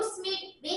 સ્પોર્ટ્સમીટ બે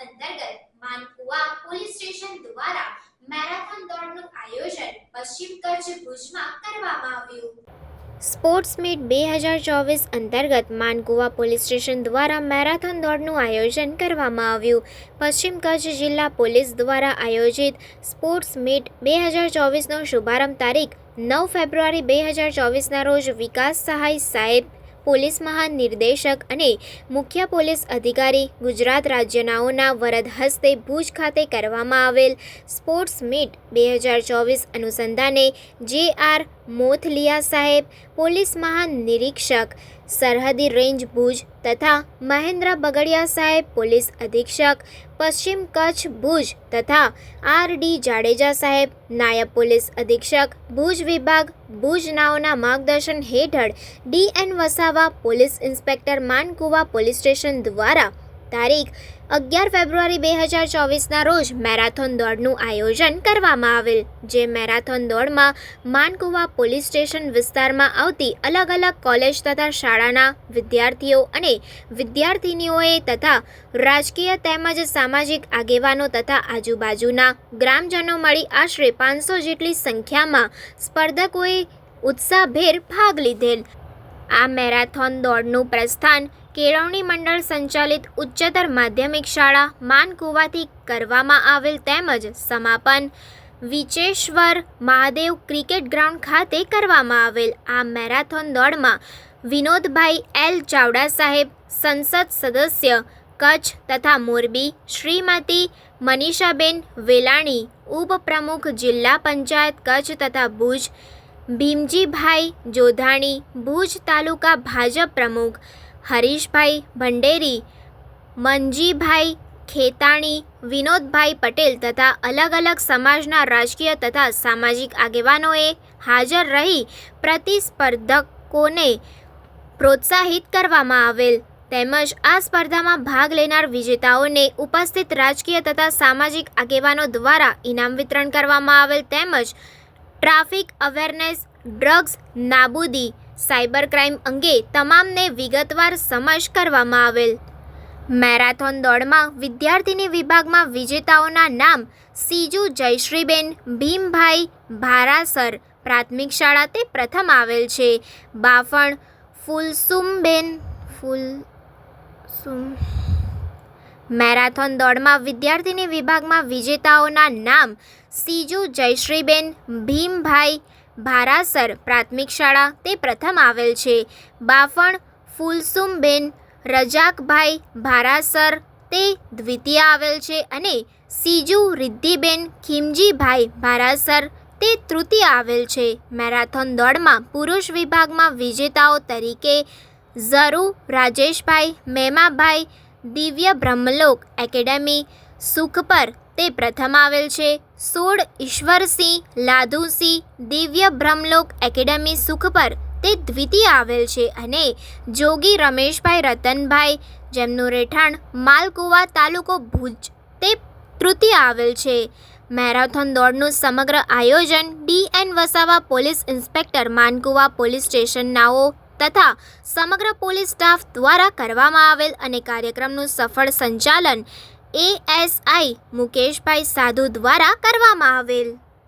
અંતર્ગત Mankuva police station દ્વારા મેરાથોન દોડનું આયોજન પશ્ચિમ કચ્છ ભુજમાં કરવામાં આવ્યું સ્પોર્ટ્સ મીટ બે હજાર ચોવીસ અંતર્ગત માનકુવા પોલીસ સ્ટેશન દ્વારા મેરાથોન દોડનું આયોજન કરવામાં આવ્યું પશ્ચિમ કચ્છ જિલ્લા પોલીસ દ્વારા આયોજિત સ્પોર્ટ્સ મીટ બે હજાર ચોવીસનો શુભારંભ તારીખ નવ ફેબ્રુઆરી બે હજાર ચોવીસના રોજ વિકાસ સહાય સાહેબ પોલીસ મહાનિર્દેશક અને મુખ્ય પોલીસ અધિકારી ગુજરાત રાજ્યનાઓના વરદ હસ્તે ભુજ ખાતે કરવામાં આવેલ સ્પોર્ટ્સ મીટ બે હજાર ચોવીસ અનુસંધાને જે આર મોથલિયા સાહેબ, પોલીસ મહાનિરીક્ષક સરહદી રેન્જ ભુજ તથા મહેન્દ્ર બગડિયા સાહેબ પોલીસ અધિક્ષક, પશ્ચિમ કચ્છ ભુજ તથા આર ડી જાડેજા સાહેબ, નાયબ પોલીસ અધિક્ષક, ભુજ વિભાગ, ભુજ નાઓના માર્ગદર્શન હેઠળ D N Vasava police inspector Mankuva police station દ્વારા તારીખ અગિયાર ફેબ્રુઆરી બે હજાર ચોવીસના રોજ મેરાથોન દોડનું આયોજન કરવામાં આવેલ, જે મેરાથોન દોડમાં માનકુવા પોલીસ સ્ટેશન વિસ્તારમાં આવતી અલગ અલગ કોલેજ તથા શાળાના વિદ્યાર્થીઓ અને વિદ્યાર્થિનીઓએ તથા રાજકીય તેમજ સામાજિક આગેવાનો તથા આજુબાજુના ગ્રામજનો મળી આશરે પાંચસો જેટલી સંખ્યામાં સ્પર્ધકોએ ઉત્સાહભેર ભાગ લીધેલ. આ મેરાથોન દોડનું પ્રસ્થાન કેળવણી મંડળ સંચાલિત ઉચ્ચતર માધ્યમિક શાળા માનકુવાથી કરવામાં આવેલ તેમજ સમાપન વિચેશ્વર મહાદેવ ક્રિકેટ ગ્રાઉન્ડ ખાતે કરવામાં આવેલ આ મેરાથોન દોડમાં વિનોદભાઈ એલ ચાવડા સાહેબ, સંસદ સદસ્ય કચ્છ તથા મોરબી, શ્રીમતી મનીષાબેન વેલાણી, ઉપપ્રમુખ જિલ્લા પંચાયત કચ્છ તથા ભુજ, ભીમજીભાઈ જોધાણી, ભુજ તાલુકા ભાજપ પ્રમુખ હરીશભાઈ ભંડેરી, મનજીભાઈ ખેતાણી, વિનોદભાઈ પટેલ તથા અલગ અલગ સમાજના રાજકીય તથા સામાજિક આગેવાનોએ હાજર રહી પ્રતિસ્પર્ધકોને પ્રોત્સાહિત કરવામાં આવેલ. તેમજ આ સ્પર્ધામાં ભાગ લેનાર વિજેતાઓને ઉપસ્થિત રાજકીય તથા સામાજિક આગેવાનો દ્વારા ઇનામ વિતરણ કરવામાં આવેલ તેમજ ટ્રાફિક અવેરનેસ ડ્રગ્સ નાબૂદી સાયબર ક્રાઇમ અંગે તમામને વિગતવાર સમજ કરવામાં આવેલ. મેરાથોન દોડમાં વિદ્યાર્થીની વિભાગમાં વિજેતાઓના નામ સીજુ જયશ્રીબેન, ભીમભાઈ ભારાસર, પ્રાથમિક શાળા તે પ્રથમ આવેલ છે. બાફણ ફુલસુમબેન, ફુલસુમ મેરાથોન દોડમાં વિદ્યાર્થીની વિભાગમાં વિજેતાઓના નામ સીજુ જયશ્રીબેન, ભીમભાઈ ભારાસર પ્રાથમિક શાળા તે પ્રથમ આવેલ છે. બાફણ, ફુલસુમબેન, રજાકભાઈ, ભારાસર તે દ્વિતીય આવેલ છે અને સીજુ રિદ્ધિબેન, ખીમજીભાઈ, ભારાસર તે તૃતીય આવેલ છે. મેરાથોન દોડમાં પુરુષ વિભાગમાં વિજેતાઓ તરીકે ઝરુ, રાજેશભાઈ, મેમાભાઈ દિવ્ય બ્રહ્મલોક એકેડેમી, સુખપર તે પ્રથમ આવેલ છે. સોળ ઈશ્વરસિંહ લાધુસિંહ દિવ્ય બ્રહ્મલોક એકેડેમી સુખપર તે દ્વિતીય આવેલ છે અને જોગી રમેશભાઈ રતનભાઈ, જેમનું રહેઠાણ માલકુવા તાલુકો ભુજ, તે તૃતીય આવેલ છે. મેરાથોન દોડનું સમગ્ર આયોજન D N Vasava police inspector Mankuva police સ્ટેશનનાઓ તથા સમગ્ર પોલીસ સ્ટાફ દ્વારા કરવામાં આવેલ અને કાર્યક્રમનું સફળ સંચાલન એએસઆઈ મુકેશભાઈ સાધુ દ્વારા કરવામાં આવેલ.